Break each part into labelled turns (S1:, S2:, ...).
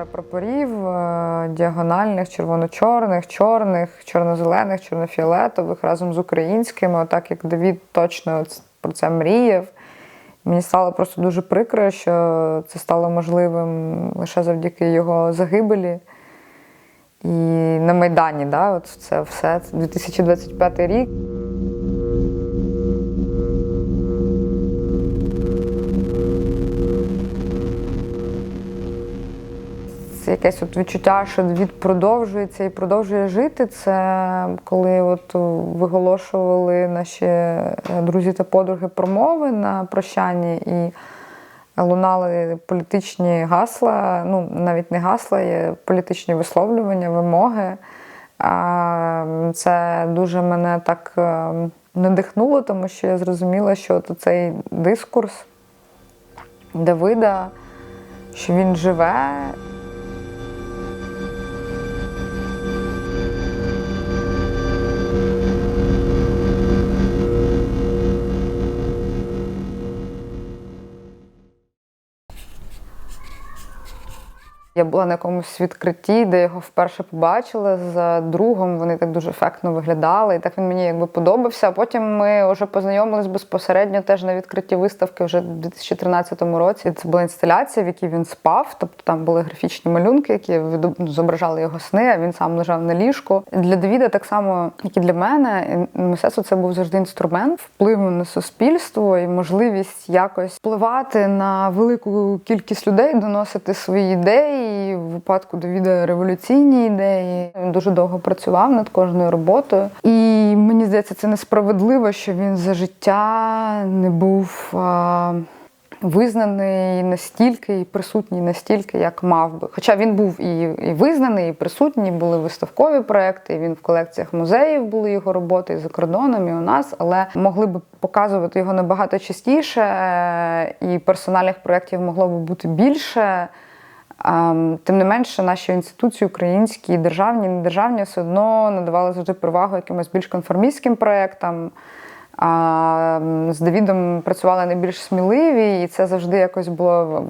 S1: пара прапорів е, діагональних, червоно-чорних, чорних, чорно-зелених, чорно-фіолетових разом з українськими, отак як Давід точно про це мріяв. Мені стало просто дуже прикро, що це стало можливим лише завдяки його загибелі. І на Майдані, да, от це все, це 2025 рік. Якесь от відчуття, що Давід продовжується і продовжує жити. Це коли от виголошували наші е, друзі та подруги промови на прощанні і лунали політичні гасла, ну навіть не гасла, є політичні висловлювання, вимоги. Це дуже мене так е, надихнуло, тому що я зрозуміла, що от цей дискурс Давида, що він живе. Я була на якомусь відкритті, де його вперше побачила з другом. Вони так дуже ефектно виглядали, і так він мені якби подобався. А потім ми вже познайомились безпосередньо теж на відкритті виставки вже в 2013 році. Це була інсталяція, в якій він спав. Тобто там були графічні малюнки, які зображали його сни. А він сам лежав на ліжку. Для Давіда, так само, як і для мене, мистецтво це був завжди інструмент впливу на суспільство і можливість якось впливати на велику кількість людей, доносити свої ідеї. І в випадку Давіда революційні ідеї. Він дуже довго працював над кожною роботою. І мені здається, це несправедливо, що він за життя не був. а, Визнаний настільки і присутній настільки, як мав би. Хоча він був і, і визнаний, і присутній, були виставкові проекти. і Він в колекціях музеїв були його роботи і за кордоном, і у нас, але могли б показувати його набагато частіше, е, і персональних проєктів могло би бути більше. Тим не менше, наші інституції, українські, державні, недержавні, все одно надавали завжди перевагу якимось більш конформістським проєктам. З Давідом працювали найбільш сміливі, і це завжди якось було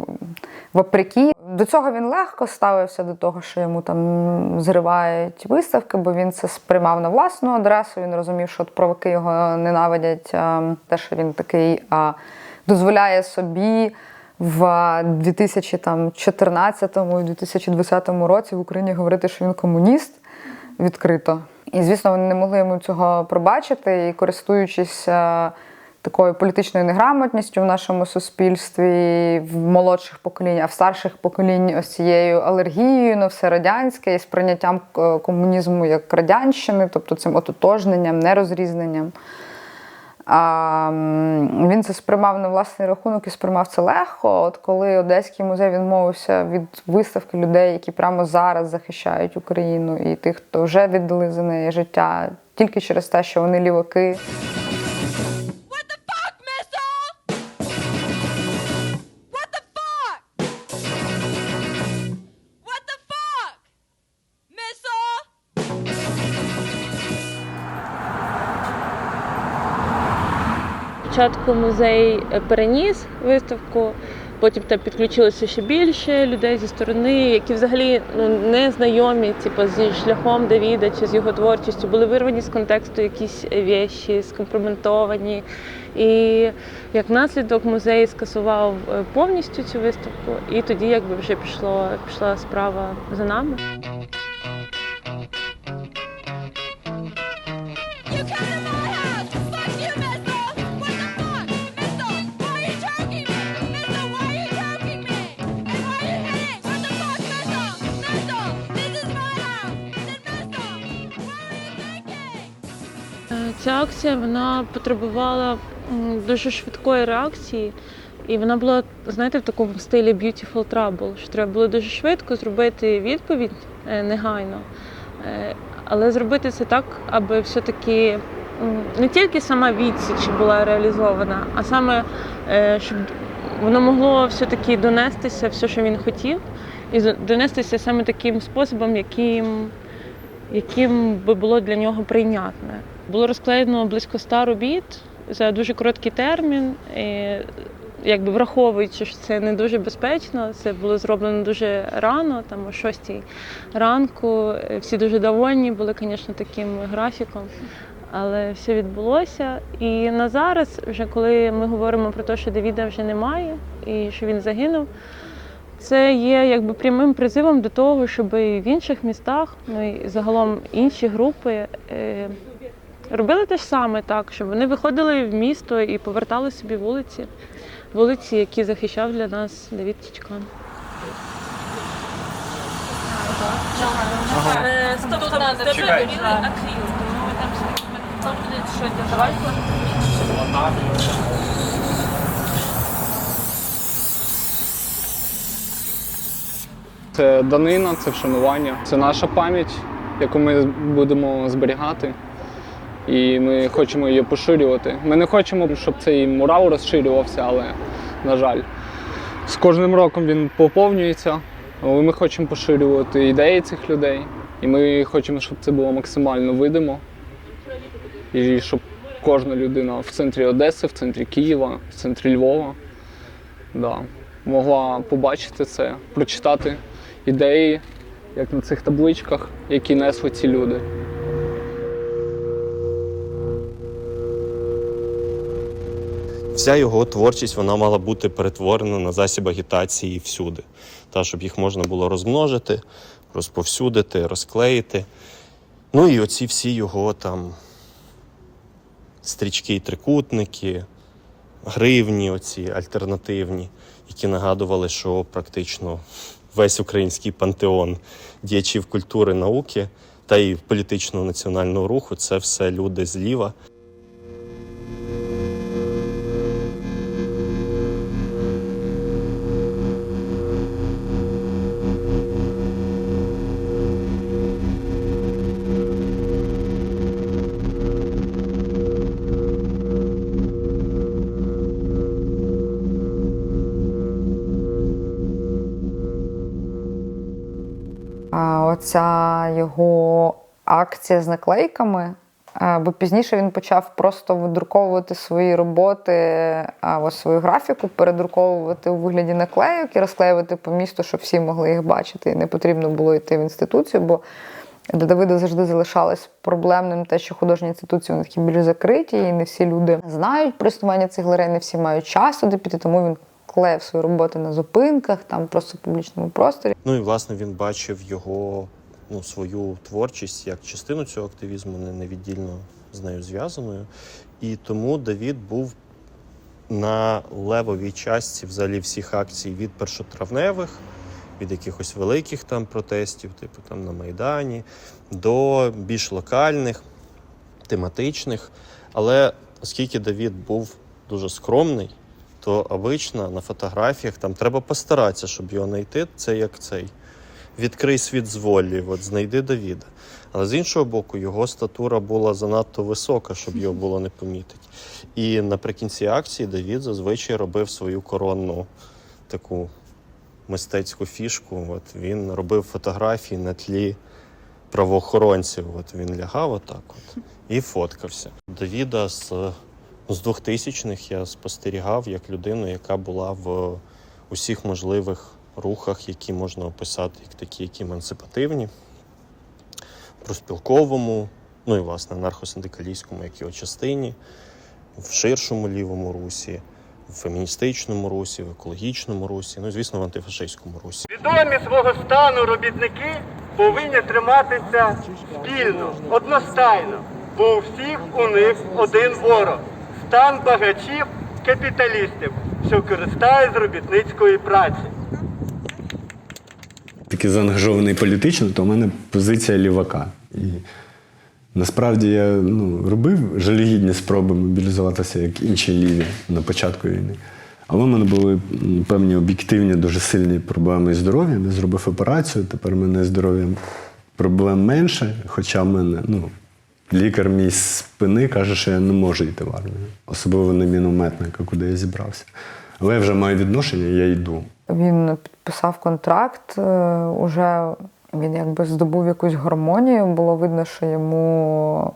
S1: вопреки. До цього він легко ставився до того, що йому там зривають виставки, бо він це сприймав на власну адресу. Він розумів, що от провоки його ненавидять. Те, що він такий дозволяє собі в 2014 і 2020 році в Україні говорити, що він комуніст відкрито. І, звісно, вони не могли йому цього пробачити, і користуючись е, такою політичною неграмотністю в нашому суспільстві, в молодших поколіннях, а в старших поколінь ось цією алергією на все радянське і сприйняттям е, комунізму як радянщини, тобто цим ототожненням, нерозрізненням. А, він це сприймав на власний рахунок і сприймав це легко. От коли Одеський музей відмовився від виставки людей, які прямо зараз захищають Україну, і тих, хто вже віддали за неї життя, тільки через те, що вони ліваки.
S2: Спочатку музей е, переніс виставку, потім там підключилося ще більше людей зі сторони, які взагалі ну, не знайомі типу, зі шляхом Давіда чи з його творчістю, були вирвані з контексту якісь віші, скомпроментовані. І як наслідок музей скасував е, повністю цю виставку, і тоді якби вже пішло, пішла справа за нами. Акція вона потребувала дуже швидкої реакції, і вона була, знаєте, в такому стилі Beautiful Trouble, що треба було дуже швидко зробити відповідь е, негайно, Е, але зробити це так, аби все-таки не тільки сама відсіч була реалізована, а саме е, щоб воно могло все-таки донестися все, що він хотів, і донестися саме таким способом, яким яким би було для нього прийнятне. Було розклеєно близько ста робіт за дуже короткий термін. І якби враховуючи, що це не дуже безпечно, це було зроблено дуже рано, там о 6 ранку. Всі дуже довольні були, звісно, таким графіком. Але все відбулося. І на зараз, вже коли ми говоримо про те, що Давіда вже немає і що він загинув, це є якби прямим призивом до того, щоб і в інших містах, ну і загалом інші групи е, робили те ж саме так, щоб вони виходили в місто і повертали собі вулиці, вулиці, які захищав для нас Давід Тічкан.
S3: Стоп, стоп, стоп,
S4: Чекай.
S3: акріл. Тому там там буде що давай.
S4: Це данина, це вшанування, це наша пам'ять, яку ми будемо зберігати. І ми хочемо її поширювати. Ми не хочемо, щоб цей мурал розширювався, але, на жаль, з кожним роком він поповнюється. Але ми хочемо поширювати ідеї цих людей. І ми хочемо, щоб це було максимально видимо. І щоб кожна людина в центрі Одеси, в центрі Києва, в центрі Львова да, могла побачити це, прочитати ідеї, як на цих табличках, які несли ці люди.
S5: Вся його творчість вона мала бути перетворена на засіб агітації всюди, та щоб їх можна було розмножити, розповсюдити, розклеїти. Ну і оці всі його там стрічки і трикутники, гривні, оці альтернативні, які нагадували, що практично весь український пантеон діячів культури, науки та і політичного національного руху це все люди зліва.
S1: Оця його акція з наклейками. Бо пізніше він почав просто видруковувати свої роботи, а, ось свою графіку, передруковувати у вигляді наклейок і розклеювати по місту, щоб всі могли їх бачити. І не потрібно було йти в інституцію, бо для Давида завжди залишалось проблемним те, що художні інституції вони такі більш закриті, і не всі люди знають про існування цих галерей, не всі мають час туди піти, тому він клеїв свої роботи на зупинках, там просто в публічному просторі.
S5: Ну і власне він бачив його ну, свою творчість як частину цього активізму, не невіддільно з нею зв'язаною. І тому Давід був на левовій частці взагалі всіх акцій від першотравневих, від якихось великих там протестів, типу там на Майдані, до більш локальних, тематичних. Але оскільки Давід був дуже скромний, то обично на фотографіях там треба постаратися, щоб його знайти. Це як цей. Відкрий світ з волі, от знайди Давіда. Але з іншого боку, його статура була занадто висока, щоб його було не помітити. І наприкінці акції Давід зазвичай робив свою коронну таку мистецьку фішку. От він робив фотографії на тлі правоохоронців. От він лягав отак от і фоткався. Давіда з, з 2000-х я спостерігав як людину, яка була в усіх можливих рухах, які можна описати як такі, які емансипативні, проспілковому, ну і власне анархосиндикалістському, як його частині, в ширшому лівому русі, в феміністичному русі, в екологічному русі, ну звісно в антифашистському русі.
S6: Свідомі свого стану робітники повинні триматися спільно, одностайно, бо у всіх у них один ворог стан багачів капіталістів, що користають з робітницької праці.
S7: такий заангажований політично, то в мене позиція лівака. І насправді я ну, робив жалюгідні спроби мобілізуватися, як інші ліві на початку війни. Але в мене були певні об'єктивні, дуже сильні проблеми із здоров'ям. Я зробив операцію, тепер в мене здоров'ям проблем менше, хоча в мене, ну, лікар мій з спини каже, що я не можу йти в армію, особливо на мінометника, куди я зібрався. Але я вже маю відношення, я йду.
S1: Він підписав контракт е, уже Він якби здобув якусь гармонію, було видно, що йому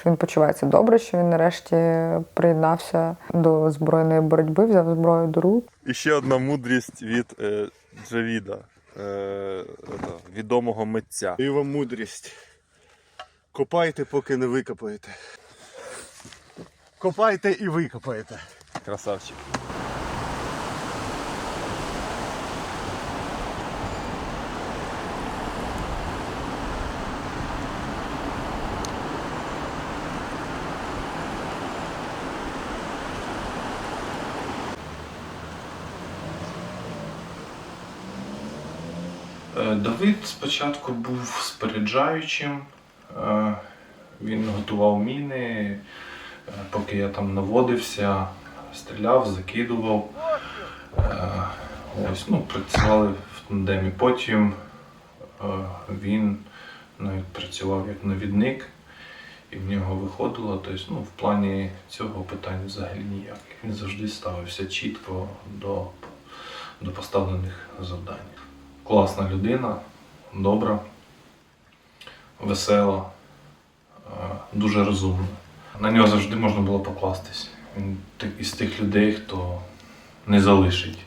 S1: що він почувається добре, що він нарешті приєднався до збройної боротьби, взяв зброю до рук.
S8: І ще одна мудрість від е, Джавіда, е, відомого митця.
S9: Вам мудрість. Копайте, поки не викопаєте. Копайте і викопаєте.
S8: Красавчик.
S10: Е, Давид спочатку був споряджаючим, він готував міни, е, поки я там наводився, стріляв, закидував. Е, Ось, ну, працювали в тандемі. Потім е, він навіть працював як навідник, і в нього виходило. Тобто, ну, в плані цього питань взагалі ніяких. Він завжди ставився чітко до, до поставлених завдань класна людина, добра, весела, е, дуже розумна. На нього завжди можна було покластись. Він із тих людей, хто не залишить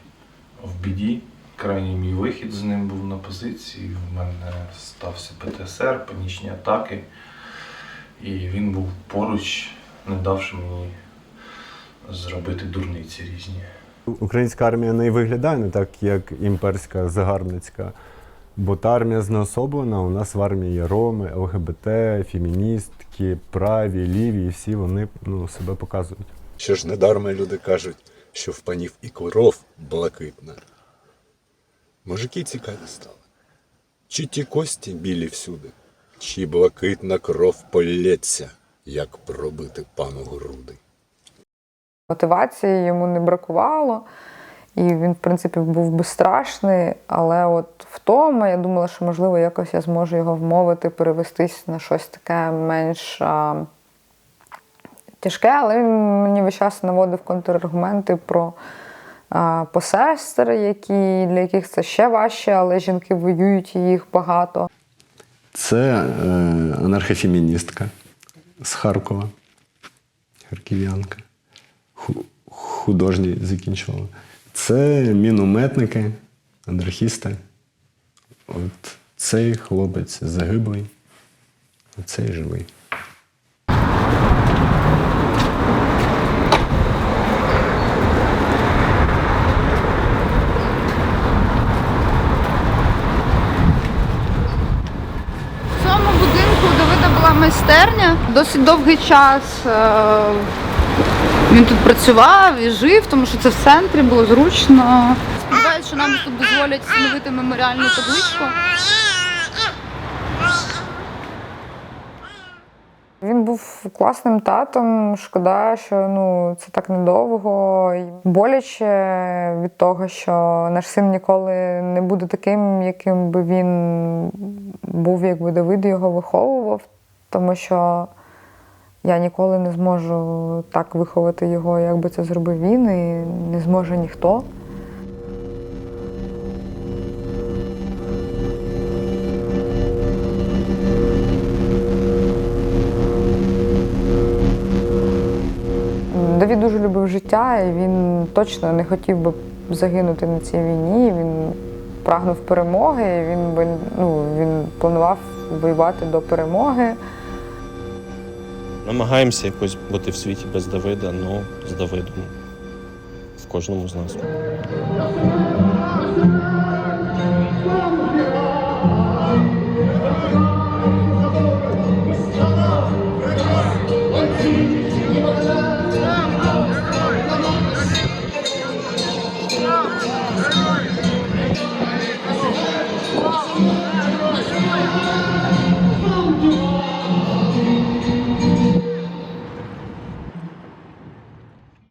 S10: в біді. Крайній мій вихід з ним був на позиції. В мене стався ПТСР, панічні атаки. І він був поруч, не давши мені зробити дурниці різні.
S7: Українська армія не виглядає не так, як імперська загарбницька. Бо та армія знеособлена, у нас в армії є роми, ЛГБТ, феміністки, праві, ліві, і всі вони ну, себе показують.
S9: Що ж недарма люди кажуть, що в панів і кров блакитна. Мужики цікаві стали. Чи ті кості білі всюди, чи блакитна кров полється, як пробити пану груди.
S1: Мотивації йому не бракувало, і він, в принципі, був безстрашний. Але от втома, я думала, що можливо якось я зможу його вмовити перевестись на щось таке менш а, тяжке, але він мені весь час наводив контраргументи про а, посестер, які, для яких це ще важче, але жінки воюють їх багато.
S7: Це е, анархофеміністка з Харкова, харків'янка. Ху- Художній закінчувала. Це мінометники, анархісти. От цей хлопець загиблий, а цей живий.
S11: Майстерня досить довгий час. Він тут працював і жив, тому що це в центрі було зручно. Сподіваюсь, що нам тут дозволять встановити меморіальну табличку.
S1: Він був класним татом. Шкода, що ну це так недовго. Боляче від того, що наш син ніколи не буде таким, яким би він був, якби Давид його виховував, тому що я ніколи не зможу так виховати його, як би це зробив він, і не зможе ніхто. Давід дуже любив життя, і він точно не хотів би загинути на цій війні. Він прагнув перемоги. Він ну він планував воювати до перемоги.
S5: Намагаємося якось бути в світі без Давида, але з Давидом в кожному з нас.